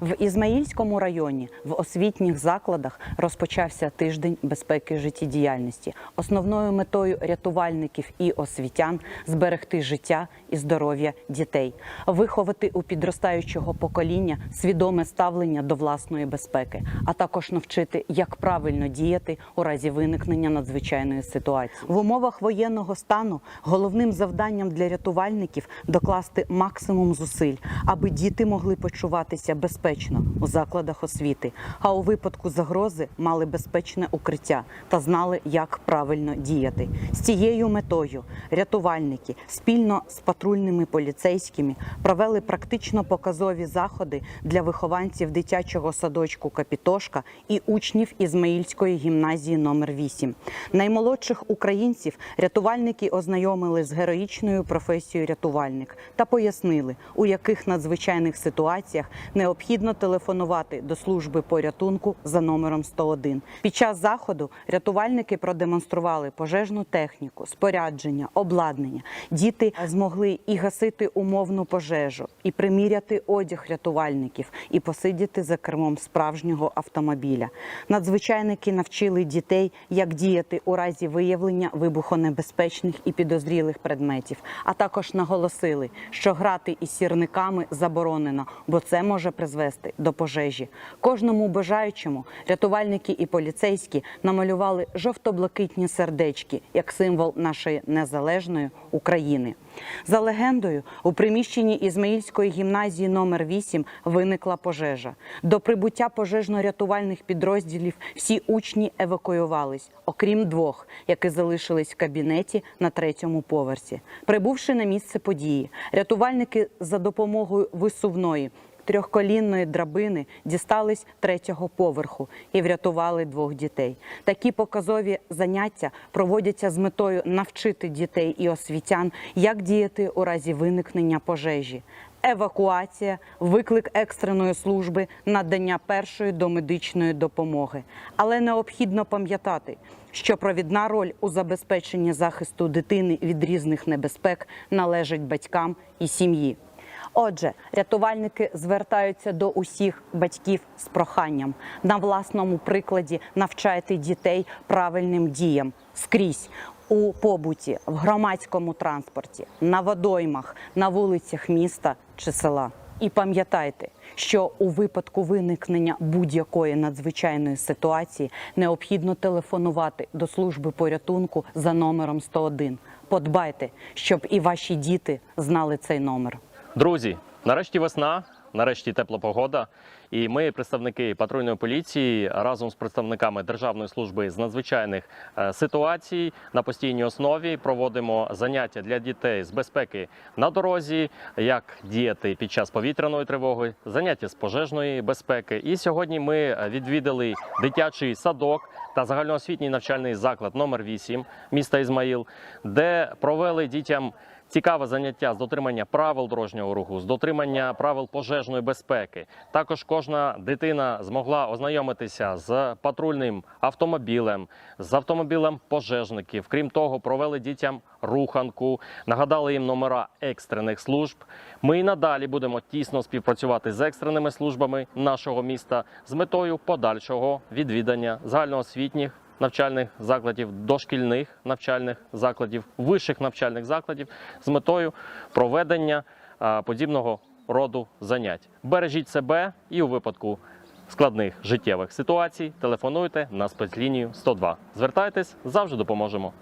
В Ізмаїльському районі в освітніх закладах розпочався тиждень безпеки життєдіяльності. Основною метою рятувальників і освітян зберегти життя і здоров'я дітей, виховати у підростаючого покоління свідоме ставлення до власної безпеки, а також навчити, як правильно діяти у разі виникнення надзвичайної ситуації. В умовах воєнного стану головним завданням для рятувальників докласти максимум зусиль, аби діти могли почуватися безпечно у закладах освіти, а у випадку загрози мали безпечне укриття та знали, як правильно діяти. З цією метою рятувальники спільно з патрульними поліцейськими провели практично показові заходи для вихованців дитячого садочку Капітошка і учнів Ізмаїльської гімназії номер 8 Наймолодших українців рятувальники ознайомили з героїчною професією рятувальник та пояснили, у яких надзвичайних ситуаціях необхідно телефонувати до служби порятунку за номером 101. Під час заходу рятувальники продемонстрували пожежну техніку, спорядження, обладнання. Діти змогли і гасити умовну пожежу, і приміряти одяг рятувальників, і посидіти за кермом справжнього автомобіля. Надзвичайники навчили дітей, як діяти у разі виявлення вибухонебезпечних і підозрілих предметів, а також наголосили, що грати із сірниками заборонено, бо це може призвести до пожежі. Кожному бажаючому рятувальники і поліцейські намалювали жовто-блакитні сердечки як символ нашої незалежної України. За легендою, у приміщенні Ізмаїльської гімназії номер 8 виникла пожежа. До прибуття пожежно-рятувальних підрозділів всі учні евакуювались, окрім двох, які залишились в кабінеті на третьому поверсі. Прибувши на місце події, рятувальники за допомогою висувної трьохколінної драбини дістались третього поверху і врятували двох дітей. Такі показові заняття проводяться з метою навчити дітей і освітян, як діяти у разі виникнення пожежі. Евакуація, виклик екстреної служби, надання першої домедичної допомоги. Але необхідно пам'ятати, що провідна роль у забезпеченні захисту дитини від різних небезпек належить батькам і сім'ї. Отже, рятувальники звертаються до усіх батьків з проханням на власному прикладі навчайте дітей правильним діям скрізь у побуті, в громадському транспорті, на водоймах, на вулицях міста чи села. І пам'ятайте, що у випадку виникнення будь-якої надзвичайної ситуації необхідно телефонувати до служби порятунку за номером 101. Подбайте, щоб і ваші діти знали цей номер. Друзі, нарешті весна, нарешті тепла погода. І ми, представники патрульної поліції, разом з представниками Державної служби з надзвичайних е, ситуацій на постійній основі проводимо заняття для дітей з безпеки на дорозі, як діяти під час повітряної тривоги, заняття з пожежної безпеки. І сьогодні ми відвідали дитячий садок та загальноосвітній навчальний заклад номер 8 міста Ізмаїл, де провели дітям. Цікаве заняття з дотримання правил дорожнього руху, з дотримання правил пожежної безпеки. Також кожна дитина змогла ознайомитися з патрульним автомобілем, з автомобілем пожежників. Крім того, провели дітям руханку, нагадали їм номера екстрених служб. Ми і надалі будемо тісно співпрацювати з екстреними службами нашого міста з метою подальшого відвідання загальноосвітніх навчальних закладів, дошкільних навчальних закладів, вищих навчальних закладів з метою проведення подібного роду занять. Бережіть себе і у випадку складних життєвих ситуацій телефонуйте на спецлінію 102. Звертайтесь, завжди допоможемо.